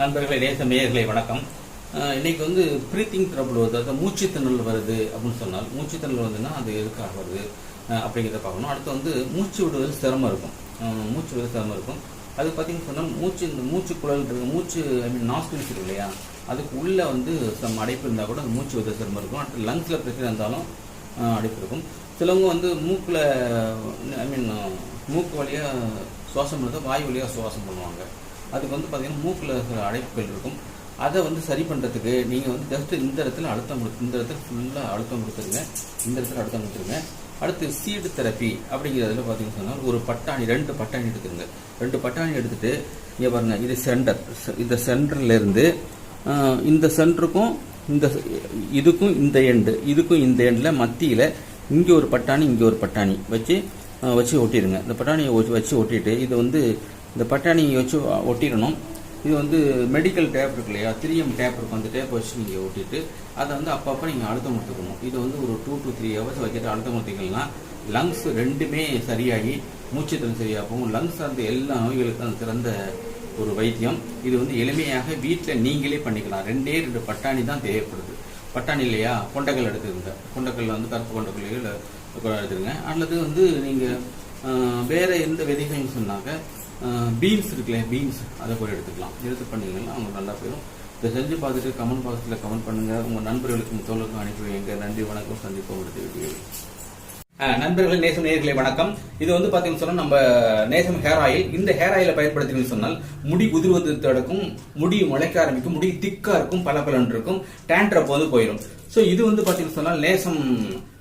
நண்பர்களே நேச நேயர்களே வணக்கம். இன்னைக்கு வந்து ப்ரீத்திங் ட்ரபிள் வருது அதாவது மூச்சு திணறல் வருது அப்படின்னு சொன்னால் மூச்சு திணறல் வந்துன்னா அது எதுக்காக வருது? அப்படிங்கிறத பார்க்கணும். அடுத்து வந்து மூச்சு விடுவது சிரமம் இருக்கும். மூச்சு விடுவது சிரமம் இருக்கும். அது பார்த்தீங்கன்னு சொன்னால் மூச்சு இந்த மூச்சு குழல் இருக்கு மூச்சு ஐ மீன் நாஸ்டில்ஸ் இருக்கு இல்லையா? அதுக்கு உள்ளே வந்து சம் அடைப்பு இருந்தால் கூட அந்த மூச்சு விடுவது சிரமம் இருக்கும். அடுத்து லங்ஸில் பிரச்சனை இருந்தாலும் அடைப்பு இருக்கும். சிலவங்க வந்து மூக்கில் ஐ மீன் மூக்கு வழியாக சுவாசம் பண்ணுறது வாய் வழியாக சுவாசம் பண்ணுவாங்க. அதுக்கு வந்து பார்த்தீங்கன்னா மூக்கில் சில அடைப்புகள் இருக்கும். அதை வந்து சரி பண்ணுறதுக்கு நீங்கள் வந்து ஜஸ்ட் இந்த இடத்துல அழுத்தம் கொடுத்து இந்த இடத்துல ஃபுல்லாக அழுத்தம் கொடுத்துருங்க. இந்த இடத்துல அழுத்தம் கொடுத்துருங்க. அடுத்து சீடு தெரப்பி அப்படிங்கிறதுல பார்த்தீங்கன்னு சொன்னால் ஒரு பட்டாணி ரெண்டு பட்டாணி எடுத்துருங்க ரெண்டு பட்டாணி எடுத்துட்டு இங்கே பாருங்கள் இது சென்டர் இந்த சென்டர்லேருந்து இந்த சென்டருக்கும் இந்த இதுக்கும் இந்த எண்டு இதுக்கும் இந்த எண்டில் மத்தியில் இங்கே ஒரு பட்டாணி இங்கே ஒரு பட்டாணி வச்சு வச்சு ஒட்டிடுங்க. இந்த பட்டாணியை வச்சு வச்சு ஒட்டிட்டு இது வந்து இந்த பட்டாணியை வச்சு ஒட்டிடணும். இது வந்து மெடிக்கல் டேப் இருக்கு இல்லையா? திரியம் டேப் இருக்கும் அந்த டேப் வச்சு நீங்கள் ஒட்டிட்டு அதை வந்து அப்பப்போ நீங்கள் அழுத்தம் கொடுத்துக்கணும். இது வந்து ஒரு டூ டு த்ரீ ஹவர்ஸ் வச்சுட்டு அழுத்தம் கொடுத்தீங்கன்னா லங்ஸ் ரெண்டுமே சரியாகி மூச்சுத்திறன் போகும். லங்ஸ் அந்த எல்லா நோய்களுக்கும் அது சிறந்த ஒரு வைத்தியம். இது வந்து எளிமையாக வீட்டில் நீங்களே பண்ணிக்கலாம். ரெண்டே ரெண்டு பட்டாணி தான் தேவைப்படுது. பட்டாணி இல்லையா? கொண்டைக்கல் எடுத்துருங்க கொண்டைக்கல் வந்து கருப்பு கொண்டைக்கல்லையோ எடுத்துருங்க அல்லது வந்து நீங்கள் வேறு எந்த விதைகள்னு சொன்னாக்க பீன்ஸ் இருக்குல்ல பீன்ஸ் அதை கூட எடுத்துக்கலாம். எடுத்து பண்ணிங்கன்னா அவங்க நல்லா போயிடும். இதை செஞ்சு பார்த்துட்டு கமெண்ட் பாக்ஸில் கமெண்ட் பண்ணுங்க. உங்கள் நண்பர்களுக்கும் தோழருக்கும் அனுப்பி வைங்க நன்றி வணக்கம். சந்திப்போம் அடுத்த வீடியோ நண்பர்கள் நேசம் நேர்களை வணக்கம். இது வந்து பார்த்தீங்கன்னு சொன்னால் நம்ம நேசம் ஹேர் ஆயில் இந்த ஹேர் ஆயிலை பயன்படுத்தினு சொன்னால் முடி உதிர்வது தடுக்கும் முடி முளைக்க ஆரம்பிக்கும் முடி திக்காக இருக்கும் பல இருக்கும் டேண்ட்ரப் வந்து போயிடும். ஸோ இது வந்து பார்த்தீங்கன்னு சொன்னால் நேசம்